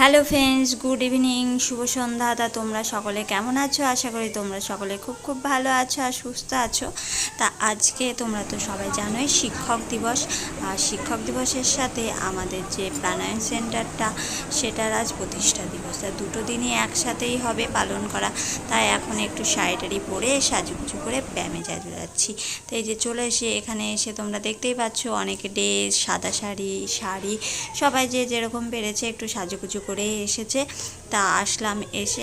Hello friends good evening শুভ সন্ধ্যা। তা তোমরা সকলে কেমন আছো? আশা করি তোমরা সকলে খুব খুব ভালো আছো আর সুস্থ আছো। তা আজকে তোমরা তো সবাই জানোই শিক্ষক দিবস। আর শিক্ষক দিবসের সাথে আমাদের যে প্রাণায়াম সেন্টারটা, সেটার আজ প্রতিষ্ঠা দিবস। তা দুটো দিনই একসাথেই হবে পালন করা। তাই এখন একটু শাড়িটারি পরে সাজুগুজু করে ব্যায়ামে যাতে যাচ্ছি। তো এই যে চলে এসে এখানে এসে তোমরা দেখতেই পাচ্ছ অনেকে ড্রেস, সাদা শাড়ি শাড়ি, সবাই যে যেরকম পেরেছে একটু সাজুগুজু করে এসেছে। তা আসলাম, এসে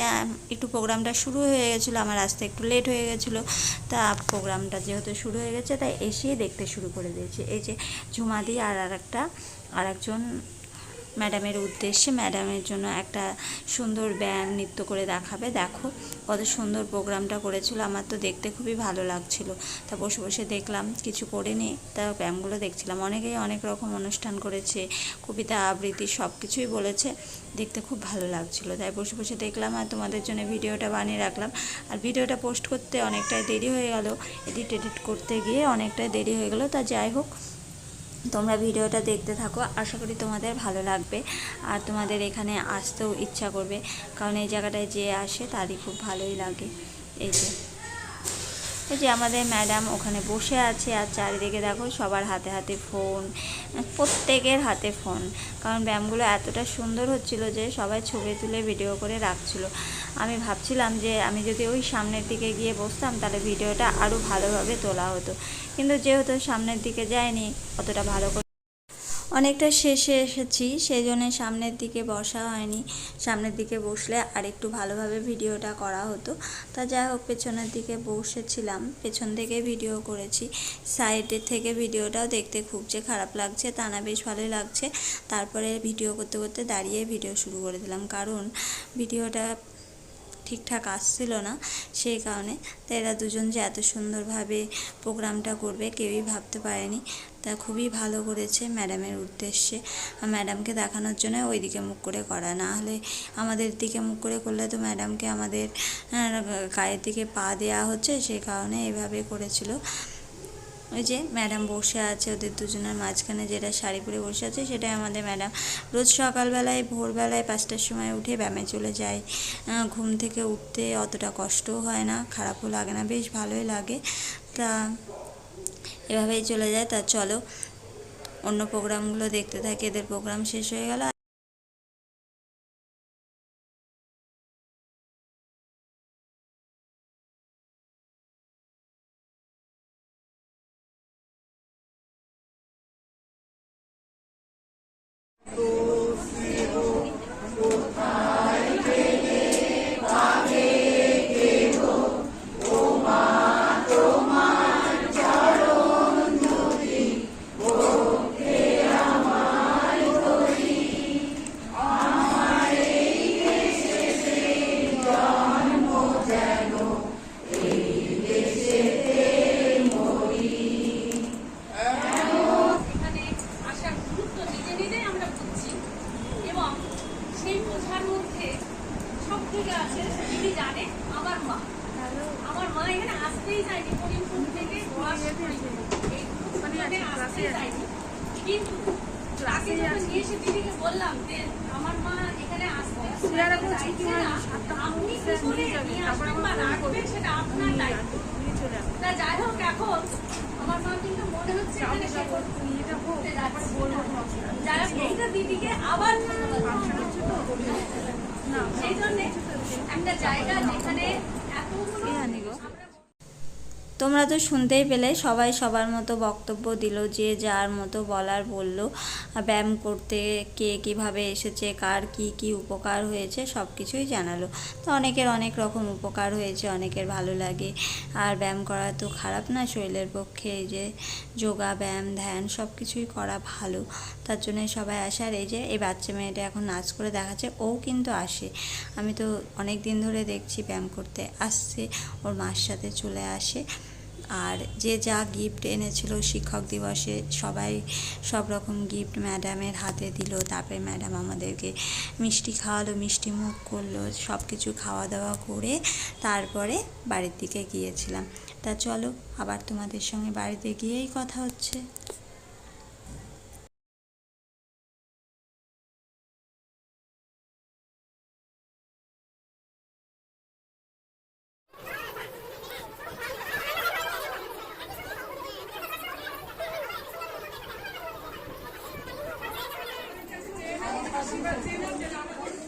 একটু প্রোগ্রামটা শুরু হয়ে গেছিল, আমার আসতে একটু লেট হয়ে গেছিল। তা প্রোগ্রামটা যেহেতু শুরু হয়ে গেছে তাই এসে দেখতে শুরু করে দিয়েছে। এই যে ঝুমাদি আর আর একজন ম্যাডামের উদ্দেশ্যে ম্যাডামের জন্য একটা সুন্দর ব্যায়াম নৃত্য করে দেখাবে। দেখো কত সুন্দর প্রোগ্রামটা করেছিল। আমার তো দেখতে খুবই ভালো লাগছিল। তা বসে বসে দেখলাম, কিছু করে করিনি তা ব্যায়ামগুলো দেখছিলাম। অনেকেই অনেক রকম অনুষ্ঠান করেছে, কবিতা আবৃত্তি সব কিছুই বলেছে। দেখতে খুব ভালো লাগছিল। তাই বসে বসে দেখলাম আর তোমাদের জন্য ভিডিওটা বানিয়ে রাখলাম। আর ভিডিওটা পোস্ট করতে অনেকটাই দেরি হয়ে গেল। এডিট এডিট করতে গিয়ে অনেকটাই দেরি হয়ে গেল। তা যাই হোক তোমরা ভিডিওটা দেখতে থাকো। আশা করি তোমাদের ভালো লাগবে। আর তোমাদের এখানে আসতেও ইচ্ছা করবে। কারণ এই জায়গাটায় যে আসে, তারই খুব ভালোই লাগে। এই যে। এই যে আমাদের ম্যাডাম ওখানে বসে আছে আর চারিদিকে দেখো সবার হাতে হাতে ফোন, প্রত্যেকের হাতে ফোন। কারণ ব্যায়ামগুলো এতটা সুন্দর হচ্ছিল যে সবাই ছবি তুলে ভিডিও করে রাখছিল। আমি ভাবছিলাম যে আমি যদি ওই সামনের দিকে গিয়ে বসতাম তাহলে ভিডিওটা আরও ভালোভাবে তোলা হতো। কিন্তু যেহেতু সামনের দিকে যায়নি, অতটা ভালো করে অনেকটা শেষে এসেছি সেই জন্য সামনের দিকে বসা হয়নি। সামনের দিকে বসলে আর একটু ভালোভাবে ভিডিওটা করা হতো। তা যাই হোক, পেছনের দিকে বসেছিলাম, পেছন থেকে ভিডিও করেছি। সাইডের থেকে ভিডিওটাও দেখতে খুব যে খারাপ লাগছে তা না, বেশ ভালোই লাগছে। তারপরে ভিডিও করতে করতে দাঁড়িয়ে ভিডিও শুরু করে দিলাম। কারণ ভিডিওটা ঠিকঠাক আসছিল না সেই কারণে। তো এরা দুজন যে এত সুন্দরভাবে প্রোগ্রামটা করবে কেউই ভাবতে পারেনি। তা খুবই ভালো করেছে ম্যাডামের উদ্দেশ্যে। ম্যাডামকে দেখানোর জন্য ওই দিকে মুখ করে করা। না হলে আমাদের দিকে মুখ করে করলে তো ম্যাডামকে আমাদের গায়ের দিকে পা দেওয়া হচ্ছে। সেই কারণে এভাবে করেছিল। ওই যে ম্যাডাম বসে আছে, ওদের দুজনের মাঝখানে যেটা শাড়ি পরে বসে আছে সেটাই আমাদের ম্যাডাম। রোজ সকালবেলায়, ভোরবেলায় পাঁচটার সময় উঠে ব্যায়ামে চলে যায়। ঘুম থেকে উঠতে অতটা কষ্টও হয় না, খারাপও লাগে না, বেশ ভালোই লাগে। তা এভাবেই চলে যায়। তা চলো, অন্য প্রোগ্রামগুলো দেখতে থাকি, এদের প্রোগ্রাম শেষ হয়ে গেল। বোঝার মধ্যে সব থেকে আছে দিদি জানে আমার মা। আমার মা এখানে আসতেই চায়নি করিমপুর থেকে মানে আসতেই কিন্তু তাকে যখন নিয়ে এসে দিদিকে বললাম যে আমার মা এখানে আসতে আপনি কি করে নিয়ে আসবেন বা রাখবেন সেটা আপনার দায়িত্ব তা যাই হোক এখন আমার মা কিন্তু মনে হচ্ছে এখানে সে করতে যাচ্ছে। যাই হোক এইটা দিদিকে আবার একটা জায়গা যেখানে আমরা তোমরা তো শুনতেই পেলে, সবাই সবার মতো বক্তব্য দিল যে যার মতো বলার বলল ব্যায়াম করতে কে কীভাবে এসেছে, কার কি কি উপকার হয়েছে সব কিছুই জানালো। তো অনেকের অনেক রকম উপকার হয়েছে, অনেকের ভালো লাগে। আর ব্যায়াম করা তো খারাপ না শরীরের পক্ষে, এই যে যোগা, ব্যায়াম, ধ্যান সব কিছুই করা ভালো। তার জন্য সবাই আসে আর এই যে এই বাচ্চা মেয়েটা এখন নাচ করে দেখাচ্ছে ও কিন্তু আসে। আমি তো অনেক দিন ধরে দেখছি ব্যায়াম করতে, আসছে, ওর মার সাথে চলে আসে। আর যে যা গিফট এনেছিল শিক্ষক দিবসে সবাই সব রকম গিফট ম্যাডামের হাতে দিল। তারপরে ম্যাডাম আমাদেরকে মিষ্টি খাওয়ালো, মিষ্টি মুখ করল সব কিছু খাওয়া দাওয়া করে তারপরে বাড়ির দিকে গিয়েছিলাম। তা চলো, আবার তোমাদের সঙ্গে বাড়িতে গিয়েই কথা হচ্ছে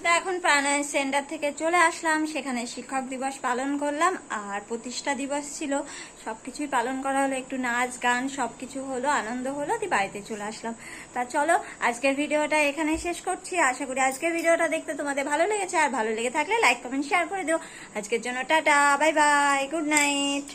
তো এখন প্রাণায়াম সেন্টার থেকে চলে আসলাম। সেখানে শিক্ষক দিবস পালন করলাম, আর প্রতিষ্ঠা দিবস ছিল। সব কিছুই পালন করা হলো, একটু নাচ, গান সব কিছু হলো, আনন্দ হলো, দিয়ে বাড়িতে চলে আসলাম। তা চলো, আজকের ভিডিওটা এখানে শেষ করছি। আশা করি আজকের ভিডিওটা দেখতে তোমাদের ভালো লেগেছে, আর ভালো লেগে থাকলে লাইক, কমেন্ট শেয়ার করে দিও। আজকের জন্য tata bye bye good night